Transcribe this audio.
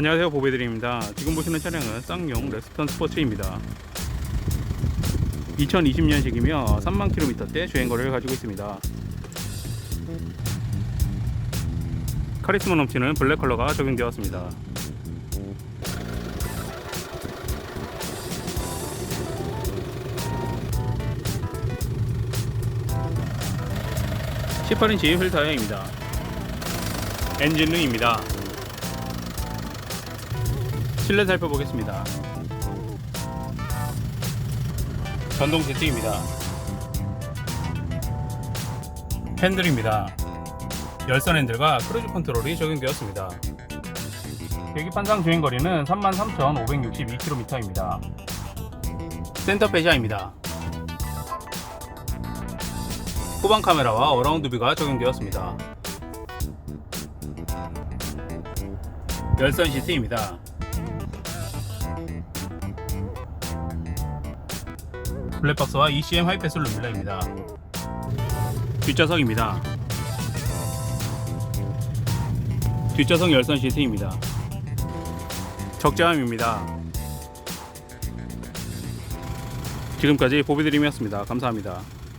안녕하세요 보배드립니다. 지금 보시는 차량은 쌍용 렉스턴 스포츠입니다. 2020년식이며 3만 킬로미터대 주행거리를 가지고 있습니다. 카리스마 넘치는 블랙 컬러가 적용되었습니다. (18인치) 휠 타이어입니다. 엔진등입니다 실내 살펴보겠습니다. 전동 세팅입니다. 핸들입니다. 열선 핸들과 크루즈 컨트롤이 적용되었습니다. 계기판상 주행거리는 33,562km입니다. 센터 페시아입니다. 후방 카메라와 어라운드 뷰가 적용되었습니다. 열선 시트입니다. 블랙박스와 ECM 하이패스 룸밀러입니다. 뒷좌석입니다. 뒷좌석 열선 시트입니다. 적재함입니다. 지금까지 보비드림이었습니다. 감사합니다.